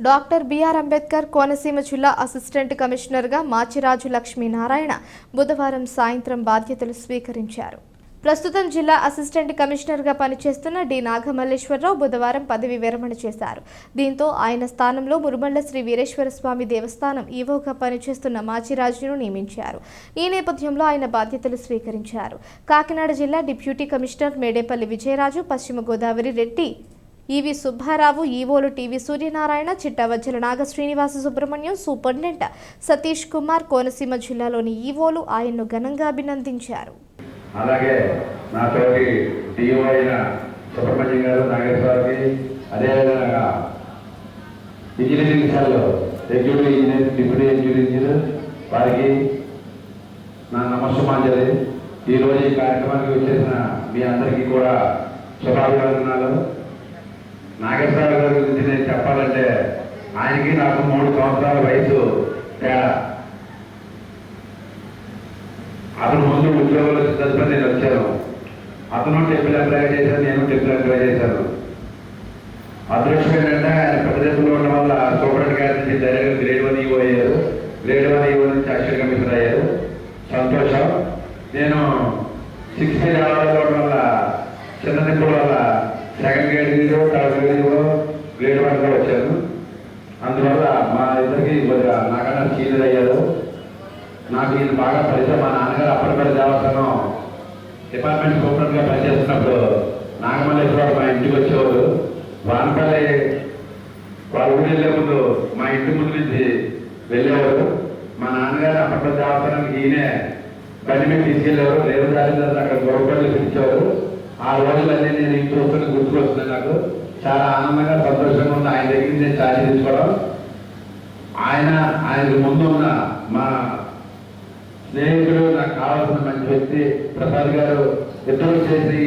Doctor BR Ambedkar Konaseema జిల్లా assistant కమిషనర్గా మాచిరాజు లక్ష్మీనారాయణ బుధవారం సాయంత్రం బాధ్యతలు స్వీకరించారు. ప్రస్తుతం జిల్లా అసిస్టెంట్ కమిషనర్గా పనిచేస్తున్న డి నాగమల్లేశ్వరరావు బుధవారం పదవి విరమణ చేశారు. దీంతో ఆయన స్థానంలో మురుమళ్ళ శ్రీ వీరేశ్వర స్వామి దేవస్థానం ఈవోగా పనిచేస్తున్న మాచిరాజును నియమించారు. ఈ నేపథ్యంలో ఆయన బాధ్యతలు స్వీకరించారు. కాకినాడ జిల్లా deputy commissioner Medepalli Vijayaraju Paschima Godavari Reddy E V Subbarao ఈవోలు T V Suryanarayana Chittavajjala Naga Srinivasa Subrahmanyam superintendent Satish Kumar Konaseema జిల్లాలోని ఈవోలు ఆయన్ను ఘనంగా అభినందించారు. అలాగే నా తోటి డిఓ అయిన సుబ్రహ్మణ్యం గారు నాగేశ్వరరావుకి అదేవిధంగా engineering cell executive engineer deputy executive engineer వారికి నా నమస్సుమాంజలి. ఈరోజు ఈ కార్యక్రమానికి వచ్చేసిన మీ అందరికీ కూడా శుభాభివందనాలు నాగేశ్వరరావు గారి గురించి నేను చెప్పాలంటే ఆయనకి నాకు మూడు సంవత్సరాల వయసు తేడా. అతను ముందు ఉద్యోగులు తదుపరి నేను వచ్చాను. అతను టెంపుల్ అప్లై చేశాను నేను టెంపుల్ అప్లై చేశాను. అదృష్టం ఏంటంటే ఆయన ప్రదేశంలో ఉండడం వల్ల సూపరెంట్ గారి నుంచి డైరెక్ట్ గ్రేడ్ వన్ ఈవో అయ్యారు గ్రేడ్ వన్ ఈవో నుంచి అక్షర కమిషనర్ అయ్యారు సంతోషం నేను సిక్స్ ఇయర్ రావడం వల్ల చిన్న నిప్పుల వల్ల second grade third grade grade వన్గా వచ్చాను అందువల్ల మా ఇద్దరికి కొద్దిగా నాకన్నా సీనియర్ అయ్యారు నేను బాగా పరిచయం మా నాన్నగారు అప్పటిపల్లి దేవస్థానం డిపార్ట్మెంట్ సూపరెంట్గా పనిచేస్తున్నప్పుడు నాగమల్లేశ్వరరావు మా ఇంటికి వచ్చేవాడు వానపల్లి వాళ్ళ ఊరు వెళ్ళే ముందు మా ఇంటి ముందు నుంచి వెళ్ళేవారు. మా నాన్నగారు అప్పట్లో దేవస్థానానికి ఈయనే బండి మీద తీసుకెళ్ళేవారు. లేదు దాని అక్కడ గొడవపల్లి పిలిచేవారు ఆ రోజులన్నీ నేను ఇంటి వస్తున్న గుర్తుకొస్తున్నాను నాకు. చాలా ఆనందంగా సంతోషంగా ఉంది. ఆయన దగ్గర నేను ఛార్జ్ తీసుకోవడం ఆయన ఆయనకు ముందు ఉన్న మా స్నేహితుడు నాకు కావాల్సిన మంచి వ్యక్తి ప్రసాద్ గారు ఇద్దరు చేసి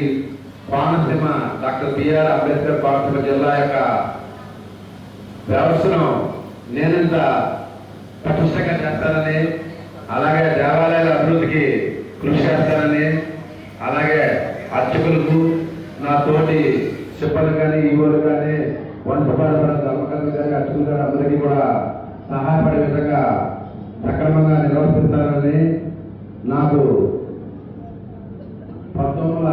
Konaseema doctor B R Ambedkar Konaseema జిల్లా యొక్క వ్యవస్థను నేనంత పటిష్టంగా చేస్తానని అలాగే దేవాలయాల అభివృద్ధికి కృషి చేస్తానని అలాగే అర్చకులకు నా తోటి సిబ్బంది కానీ ఈవోలు కానీ వంశపాలన అమ్మకాలు కానీ అర్చకులు కానీ అందరికీ కూడా సహాయపడే విధంగా సక్రమంగా నిర్వర్తిస్తానని నాకు పంతొమ్మిది వందల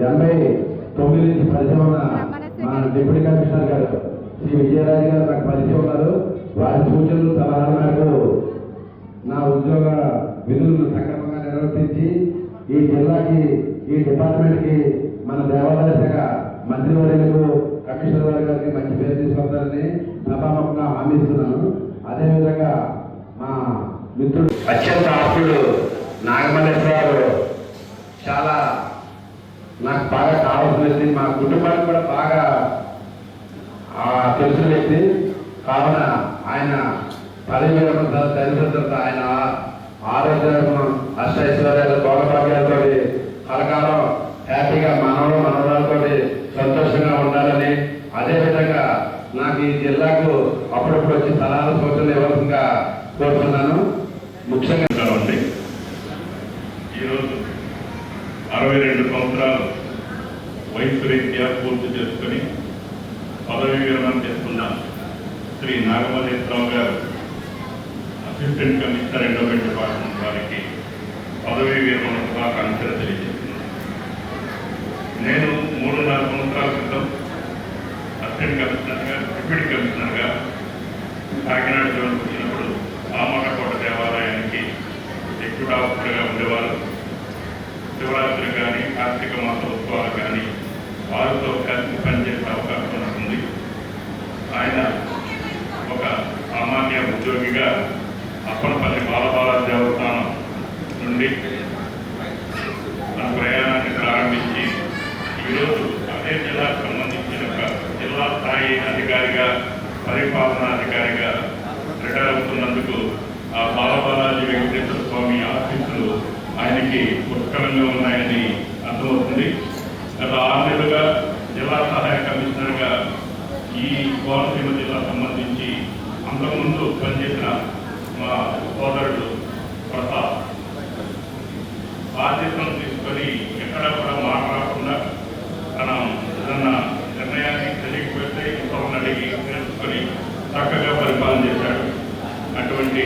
ఎనభై తొమ్మిది నుంచి పరిచయం ఉన్న మా డిప్యూటీ కమిషనర్ గారు శ్రీ విజయరాజు గారు నాకు పరిచయం ఉన్నారు. వారి సూచనలు సలహాలు నాకు నా ఉద్యోగ విధులను సక్రమంగా నిర్వర్తించి ఈ జిల్లాకి ఈ డిపార్ట్మెంట్కి మన దేవాలయ శాఖ మంత్రివర్యులకు కమిషనర్ గారికి మంచి పేరు తీసుకొస్తారని సభాముఖంగా హామీ ఇస్తున్నాను. అదేవిధంగా మిత్రుడు. అత్యంత ఆప్తుడు నాగమల్లేశ్వరరావు చాలా నాకు బాగా కావాల్సిన వ్యక్తి. మా కుటుంబానికి కూడా బాగా ఆ, తెలిసిన వ్యక్తి. కావున ఆయన పదవి విరమణ ఆయన ఆరోగ్యం అష్టైశ్వర్యాలు భోగభాగ్యాలతో కలకాలం హ్యాపీగా మనవడు మనవరాలతో సంతోషంగా ఉండాలని అదేవిధంగా నాకు ఈ జిల్లాకు అప్పుడప్పుడు వచ్చి సలహాలు సూచనలు ఇవ్వాల్సిందిగా కోరుతున్నాను. ముఖ్యంగా నమస్కారం ఈరోజు అరవై రెండు సంవత్సరాలు వయసు రీత్యా పూర్తి చేసుకుని పదవి విరమణ చేసుకున్న శ్రీ నాగమల్లేశ్వరరావు గారు అసిస్టెంట్ కమిషనర్ ఎండోమెంట్ డిపార్ట్మెంట్ వారికి పదవి విరమణ శుభాకాంక్షలు తెలియజేస్తున్నాను. నేను మూడున్నర సంవత్సరాల క్రితం అసిస్టెంట్ కమిషనర్గా డిప్యూటీ కమిషనర్గా కాకినాడ జోన్ వచ్చినప్పుడు ఆమటకోట దేవాలయానికి ఎగ్జిక్యూటివ్ ఉండేవారు. శివరాత్రి కానీ కార్తీక మాస ఉత్సవాలు కానీ వారితో కలిసి పనిచేసే అవకాశం ఉంటుంది ఆయన ఒక సామాన్య ఉద్యోగిగా అప్పనపల్లి బాలబాల దేవస్థానం నుండి తన ప్రయాణాన్ని ప్రారంభించి ఈరోజు అదే జిల్లాకు సంబంధించిన ఒక జిల్లా స్థాయి అధికారిగా పరిపాలనాధికారిగా రిటైర్ అవుతున్నందుకు ఆ బాల ఆయనకి పుష్కలంగా ఉన్నాయని అర్థమవుతుంది. గత ఆరు నెలలుగా జిల్లా సహాయ కమిషనర్గా ఈ కోనసీమ జిల్లా సంబంధించి అంతకుముందు పనిచేసిన మా సోదరుడు ప్రసాద్ బాధ్యతను తీసుకొని ఎక్కడ కూడా మాట్లాడకుండా తన ఏదన్నా నిర్ణయాన్ని తెలియకపోతే ఇంకొకరిని అడిగి చక్కగా పరిపాలన చేశాడు. అటువంటి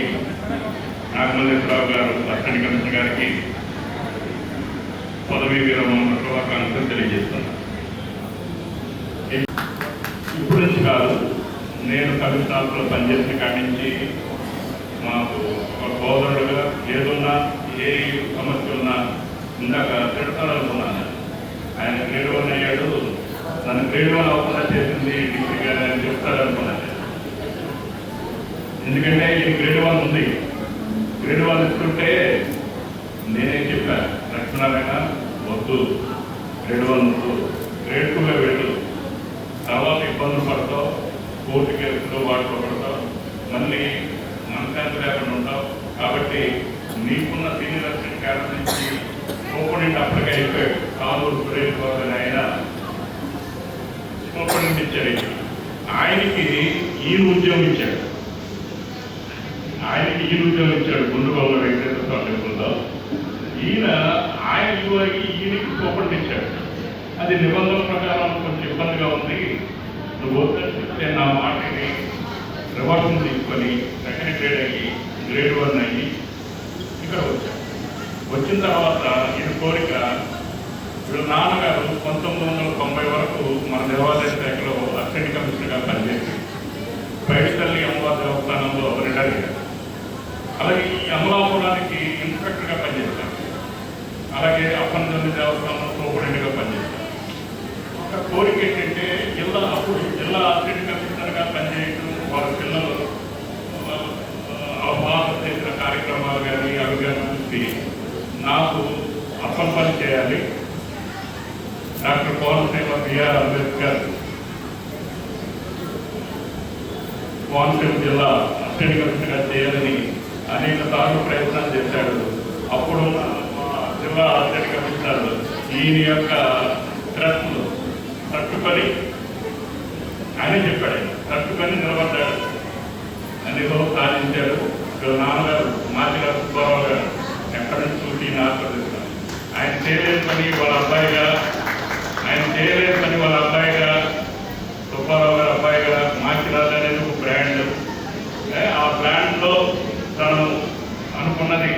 నాగమల్లేశ్వరరావు గారు అసిస్టెంట్ కమిషనర్ గారికి పదవీ విరమణ శుభాకాంక్షలు తెలియజేస్తున్నాను. ఇప్పుడు నుంచి కాదు నేను కమిషన్ ఆఫీస్లో పనిచేసిన కాడి నుంచి మాకు ఒక సోదరుడుగా ఏదున్నా ఏ సమస్య ఉన్నా ఇందాక తిడతాననుకున్నాను ఆయన గ్రేడ్ వన్ అయ్యాడు నన్ను గ్రేడ్ వన్ అవ్వకుండా చేసింది డిగ్రీ గారు అని చెప్తారనుకున్నాను. ఎందుకంటే ఈ గ్రేడ్ వన్ ఉంది. గ్రేడ్ వన్ ఇస్తుంటే నేనే చెప్పాను లక్ష్మీనారాయణ వద్దు గ్రేడ్ వన్ వద్దు. గ్రేడ్ టూలో వెళ్ళు. తర్వాత ఇబ్బందులు పడతావు కోర్టు కేసులు వాటిలో పడతావు. మళ్ళీ మనశాంతి లేకుండా ఉంటావు. కాబట్టి నీకున్న సీనియర్ అసిస్టెంట్ క్యాడర్ నుంచి సూపరింట్ అప్పటికే అయిపోయాడు. కాలూరు సురేష్ బాబు అని ఆయన సూపరింట్ ఇచ్చాడు. ఆయనకి ఈయన ఉద్యోగం ఇచ్చాడు. ఈ ఈయన ఉద్యోగం ఇచ్చాడు గుండుగోళ్ళ వెంకటేశ్వర స్వామి ఈయన ఆయన యువకి ఈయనకి సూపరింట్ ఇచ్చాడు అది నిబంధనల ప్రకారం కొంచెం ఇబ్బందిగా ఉంది. నువ్వు వద్దని చెప్తే నా మాటని రివర్షన్ తీసుకొని సెకండ్ గ్రేడ్ అయ్యి గ్రేడ్ వన్ అయ్యి ఇక్కడ వచ్చాడు. వచ్చిన తర్వాత ఈయన కోరిక వీళ్ళ నాన్నగారు పంతొమ్మిది వందల తొంభై వరకు మన దేవాలయం శాఖలో అసిస్టెంట్ కమిషనర్గా పనిచేసి పైడితల్లి అమ్మవారి దేవస్థానంలో రిటైర్ అయ్యారు అలాగే ఈ అమలాపురానికి ఇన్స్పెక్టర్గా పనిచేశారు అలాగే అప్పనజల్లి దేవస్థానంలో పనిచేశారు ఒక కోరిక ఏంటంటే జిల్లా అప్పుడు జిల్లా అథ్లెటిక్ కమిషనర్గా పనిచేయడం వాళ్ళ పిల్లలు అపాస చేసిన కార్యక్రమాలు కానీ అవి కానీ చూసి నాకు అప్పని పని చేయాలి doctor Konaseema B R Ambedkar Konaseema జిల్లా అసిస్టెంట్ కమిషనర్గా చేయాలని అనేక సార్లు ప్రయత్నాలు చేశాడు. అప్పుడు జిల్లా అసిస్టెంట్ దీని ఈయన యొక్క శ్రద్ధలు తట్టుకొని ఆయన చెప్పాడు తట్టుకొని నిలబడ్డాడు. అందులో సాధించాడు. వీళ్ళ నాన్నగారు మాజీగారు సుబ్బారావు గారు ఎక్కడి నుంచి చూసి ఈయన ఆస్వాదిస్తారు ఆయన చేయలేని పని వాళ్ళ అబ్బాయిగా ఆయన చేయలేని పని వాళ్ళ అబ్బాయిగా సుబ్బారావు గారు అబ్బాయిగా మాచిరాజు అనేది ఒక బ్రాండ్ ఆ బ్రాండ్లో తను అనుకున్నది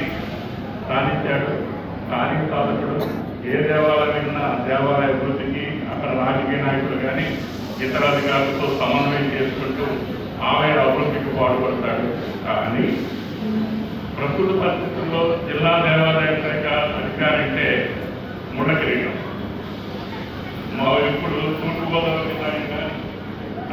ఏ దేవాలయం దేవాలయ అభివృద్ధికి అక్కడ రాజకీయ నాయకులు కానీ ఇతర అధికారులతో సమన్వయం చేసుకుంటూ ఆలయ అభివృద్ధికి పాటుపడతాడు. కానీ ప్రస్తుత పరిస్థితుల్లో జిల్లా దేవాలయం